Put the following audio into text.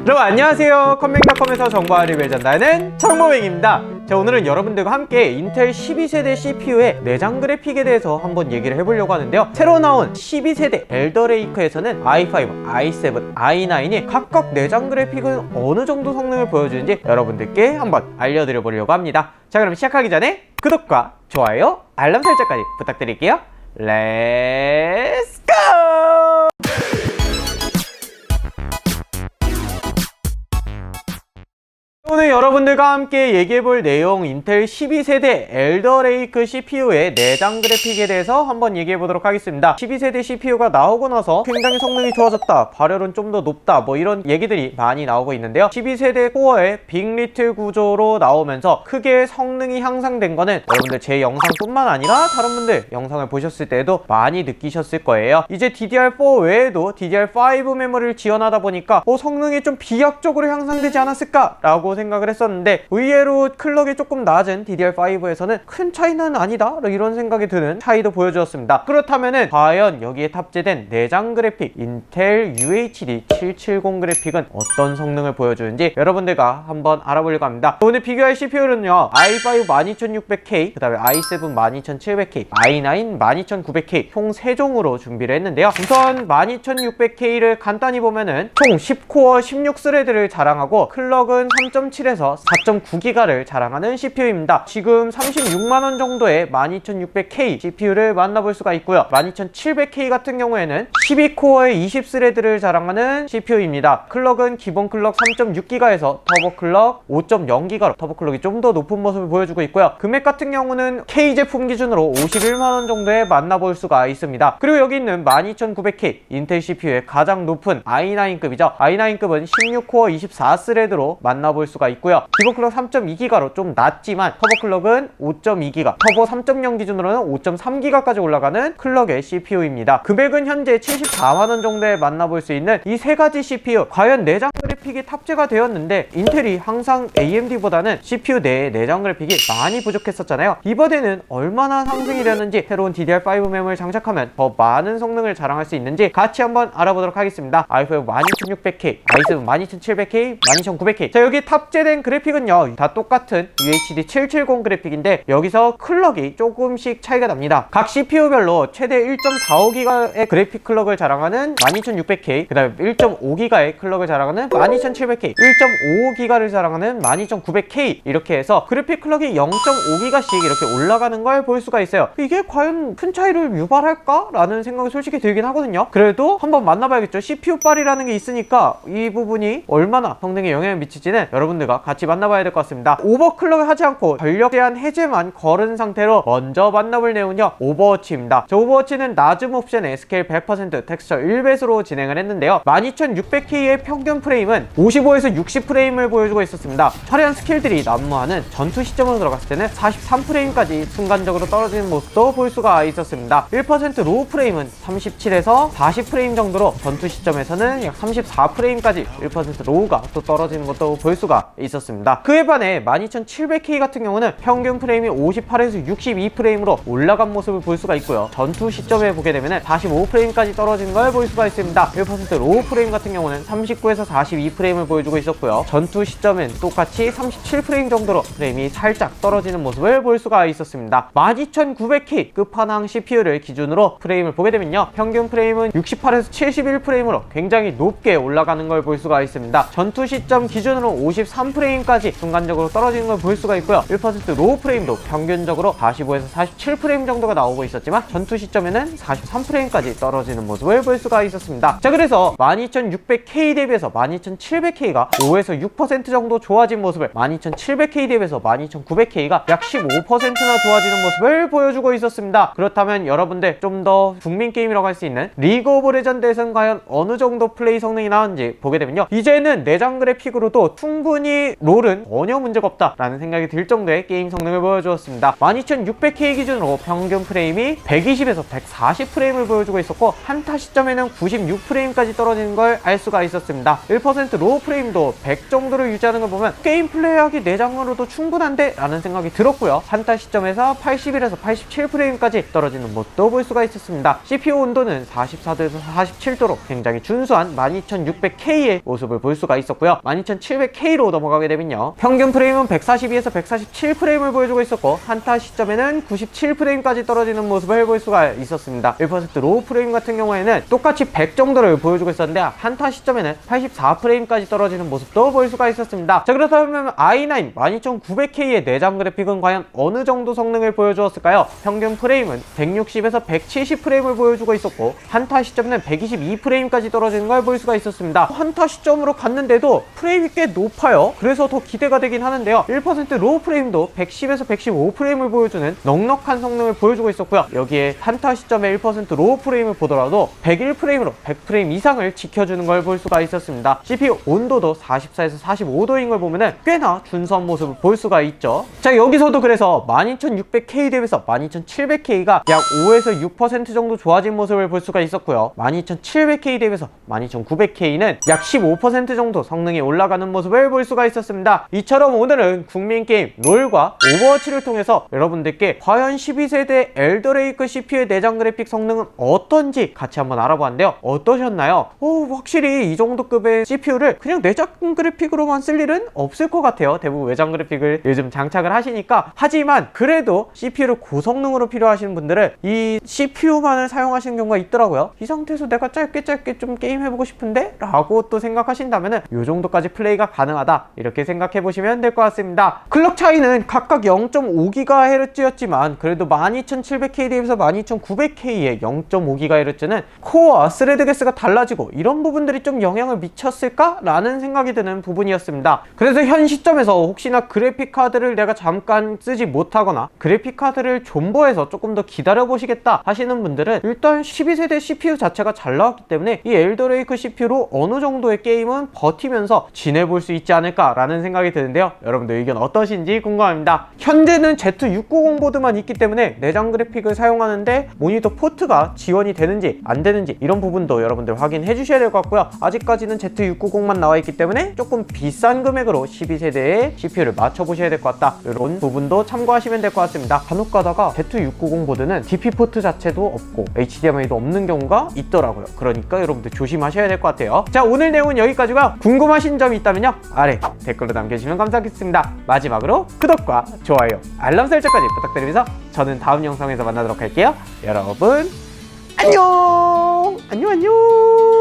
여러분 안녕하세요. 컴맹닷컴에서 정보와 리뷰를 전달하는 정모맹입니다. 자 오늘은 여러분들과 함께 인텔 12세대 CPU의 내장 그래픽에 대해서 한번 얘기를 해보려고 하는데요. 새로 나온 12세대 엘더레이크에서는 i5, i7, i9이 각각 내장 그래픽은 어느 정도 성능을 보여주는지 여러분들께 한번 알려드려 보려고 합니다. 자 그럼 시작하기 전에 구독과 좋아요, 알람 설정까지 부탁드릴게요. 렛츠 고! 오늘 여러분들과 함께 얘기해 볼 내용 인텔 12세대 엘더레이크 CPU의 내장 그래픽에 대해서 한번 얘기해 보도록 하겠습니다. 12세대 CPU가 나오고 나서 굉장히 성능이 좋아졌다 발열은 좀 더 높다 뭐 이런 얘기들이 많이 나오고 있는데요. 12세대 코어의 빅리틀 구조로 나오면서 크게 성능이 향상된 거는 여러분들 제 영상뿐만 아니라 다른 분들 영상을 보셨을 때도 많이 느끼셨을 거예요. 이제 DDR4 외에도 DDR5 메모리를 지원하다 보니까 어, 성능이 좀 비약적으로 향상되지 않았을까 라고 생각 을 했었는데 의외로 클럭이 조금 낮은 DDR5에서는 큰 차이는 아니다. 이런 생각이 드는 차이도 보여주었습니다. 그렇다면은 과연 여기에 탑재된 내장 그래픽 인텔 UHD 770 그래픽은 어떤 성능을 보여주는지 여러분들과 한번 알아보려고 합니다. 오늘 비교할 CPU는요 i5 12600K 그 다음에 i7 12700K i9 12900K 총 3종으로 준비를 했는데요. 우선 12600K를 간단히 보면은 총 10코어 16스레드를 자랑하고 클럭은 3.7에서 4.9기가를 자랑하는 CPU입니다. 지금 36만원 정도의 12600K CPU를 만나볼 수가 있고요. 12700K 같은 경우에는 12코어의 20스레드를 자랑하는 CPU입니다. 클럭은 기본 클럭 3.6기가에서 터보 클럭 5.0기가로 터보 클럭이 좀 더 높은 모습을 보여주고 있고요. 금액 같은 경우는 K 제품 기준으로 51만원 정도에 만나볼 수가 있습니다. 그리고 여기 있는 12900K 인텔 CPU의 가장 높은 i9급이죠. i9급은 16코어 24스레드로 만나볼 수가 있고요. 기본 클럭 3.2기가로 좀 낮지만 터보 클럭은 5.2기가, 터보 3.0 기준으로는 5.3기가까지 올라가는 클럭의 CPU입니다. 금액은 현재 74만원 정도에 만나볼 수 있는 이 세 가지 CPU 과연 내장 그래픽이 탑재가 되었는데 인텔이 항상 AMD보다는 CPU 내에 내장 그래픽이 많이 부족했었잖아요. 이번에는 얼마나 상승이 되는지 새로운 DDR5 메모를 장착하면 더 많은 성능을 자랑할 수 있는지 같이 한번 알아보도록 하겠습니다. i5 12600K, i7 12700K, 12900K 자 여기 탑재된 그래픽은요 다 똑같은 UHD 770 그래픽인데 여기서 클럭이 조금씩 차이가 납니다. 각 CPU별로 최대 1.45기가의 그래픽 클럭을 자랑하는 12600K 그 다음에 1.5기가의 클럭을 자랑하는 12700K 1.55기가를 자랑하는 12900K 이렇게 해서 그래픽 클럭이 0.5기가씩 이렇게 올라가는 걸 볼 수가 있어요. 이게 과연 큰 차이를 유발할까? 라는 생각이 솔직히 들긴 하거든요. 그래도 한번 만나봐야겠죠. CPU 빨이라는 게 있으니까 이 부분이 얼마나 성능에 영향을 미칠지는 여러분들과 같이 만나봐야 될 것 같습니다. 오버클럭을 하지 않고 전력 제한 해제만 걸은 상태로 먼저 만나볼 내용은요 오버워치입니다. 저 오버워치는 낮음 옵션에 스케일 100% 텍스처 1배수로 진행을 했는데요. 12600K의 평균 프레임은 55에서 60프레임을 보여주고 있었습니다. 화려한 스킬들이 난무하는 전투 시점으로 들어갔을 때는 43프레임까지 순간적으로 떨어지는 모습도 볼 수가 있었습니다. 1% 로우 프레임은 37에서 40프레임 정도로 전투 시점에서는 약 34프레임까지 1% 로우가 또 떨어지는 것도 볼 수가 있었습니다. 그에 반해 12700K 같은 경우는 평균 프레임이 58에서 62프레임으로 올라간 모습을 볼 수가 있고요. 전투 시점에 보게 되면 45프레임까지 떨어지는 걸볼 수가 있습니다. 1% 로우 프레임 같은 경우는 39에서 42 프레임을 보여주고 있었고요. 전투 시점은 똑같이 37프레임 정도로 프레임이 살짝 떨어지는 모습을 볼 수가 있었습니다. 12900K 끝판왕 CPU를 기준으로 프레임을 보게 되면요. 평균 프레임은 68에서 71프레임으로 굉장히 높게 올라가는 걸 볼 수가 있습니다. 전투 시점 기준으로 53프레임까지 순간적으로 떨어지는 걸 볼 수가 있고요. 1% 로우 프레임도 평균적으로 45에서 47프레임 정도가 나오고 있었지만 전투 시점에는 43프레임까지 떨어지는 모습을 볼 수가 있었습니다. 자 그래서 12600K 대비해서 12700K가 5에서 6% 정도 좋아진 모습을 12700K 대비해서 12900K가 약 15%나 좋아지는 모습을 보여주고 있었습니다. 그렇다면 여러분들 좀 더 국민 게임이라고 할 수 있는 리그 오브 레전드에서는 과연 어느 정도 플레이 성능이 나왔는지 보게 되면요. 이제는 내장 그래픽으로도 충분히 롤은 전혀 문제가 없다라는 생각이 들 정도의 게임 성능을 보여주었습니다. 12600K 기준으로 평균 프레임이 120에서 140 프레임을 보여주고 있었고 한타 시점에는 96 프레임까지 떨어지는 걸 알 수가 있었습니다. 1% 100% 로우 프레임도 100 정도를 유지하는 걸 보면 게임 플레이하기 내장으로도 충분한데 라는 생각이 들었고요. 한타 시점에서 81에서 87 프레임까지 떨어지는 모습도 볼 수가 있었습니다. CPU 온도는 44도에서 47도로 굉장히 준수한 12600K의 모습을 볼 수가 있었고요. 12700K로 넘어가게 되면요. 평균 프레임은 142에서 147 프레임을 보여주고 있었고 한타 시점에는 97 프레임까지 떨어지는 모습을 볼 수가 있었습니다. 1% 로우 프레임 같은 경우에는 똑같이 100 정도를 보여주고 있었는데 한타 시점에는 84 프레임 까지 떨어지는 모습도 볼 수가 있었습니다. 자 그렇다면 i9 12900K의 내장 그래픽은 과연 어느 정도 성능을 보여주었을까요? 평균 프레임은 160에서 170 프레임을 보여주고 있었고 한타 시점에는 122 프레임까지 떨어지는 걸 볼 수가 있었습니다. 한타 시점으로 갔는데도 프레임이 꽤 높아요. 그래서 더 기대가 되긴 하는데요. 1% 로우 프레임도 110에서 115 프레임을 보여주는 넉넉한 성능을 보여주고 있었고요. 여기에 한타 시점에 1% 로우 프레임을 보더라도 101 프레임으로 100 프레임 이상을 지켜주는 걸 볼 수가 있었습니다. CPU 온도도 44에서 45도인 걸 보면은 꽤나 준수한 모습을 볼 수가 있죠. 자 여기서도 그래서 12600K 대비해서 12700K가 약 5에서 6% 정도 좋아진 모습을 볼 수가 있었고요. 12700K 대비해서 12900K는 약 15% 정도 성능이 올라가는 모습을 볼 수가 있었습니다. 이처럼 오늘은 국민 게임 롤과 오버워치를 통해서 여러분들께 과연 12세대 엘더레이크 CPU의 내장 그래픽 성능은 어떤지 같이 한번 알아보았는데요. 어떠셨나요? 오, 확실히 이 정도 급의 CPU 를 그냥 내장 그래픽으로만 쓸 일은 없을 것 같아요. 대부분 외장 그래픽을 요즘 장착을 하시니까 하지만 그래도 CPU를 고성능으로 필요하시는 분들은 이 CPU만을 사용하시는 경우가 있더라고요. 이 상태에서 내가 짧게 짧게 좀 게임 해보고 싶은데? 라고 또 생각하신다면은 이 정도까지 플레이가 가능하다 이렇게 생각해 보시면 될 것 같습니다. 클럭 차이는 각각 0.5GHz였지만 그래도 12700K 대비해서 12900K의 0.5GHz는 코어와 스레드 개수가 달라지고 이런 부분들이 좀 영향을 미쳤을까? 라는 생각이 드는 부분이었습니다. 그래서 현 시점에서 혹시나 그래픽 카드를 내가 잠깐 쓰지 못하거나 그래픽 카드를 존버해서 조금 더 기다려 보시겠다 하시는 분들은 일단 12세대 CPU 자체가 잘 나왔기 때문에 이 엘더레이크 CPU로 어느 정도의 게임은 버티면서 지내볼 수 있지 않을까라는 생각이 드는데요. 여러분들 의견 어떠신지 궁금합니다. 현재는 Z690 보드만 있기 때문에 내장 그래픽을 사용하는데 모니터 포트가 지원이 되는지 안 되는지 이런 부분도 여러분들 확인해 주셔야 될 것 같고요. 아직까지는 Z690 만 나와 있기 때문에 조금 비싼 금액으로 12세대의 CPU를 맞춰보셔야 될 것 같다. 이런 부분도 참고하시면 될 것 같습니다. 간혹 가다가 Z690 보드는 DP 포트 자체도 없고 HDMI도 없는 경우가 있더라고요. 그러니까 여러분들 조심하셔야 될 것 같아요. 자, 오늘 내용은 여기까지고요. 궁금하신 점이 있다면요. 아래 댓글로 남겨주시면 감사하겠습니다. 마지막으로 구독과 좋아요, 알람 설정까지 부탁드리면서 저는 다음 영상에서 만나도록 할게요. 여러분, 안녕! 안녕, 안녕!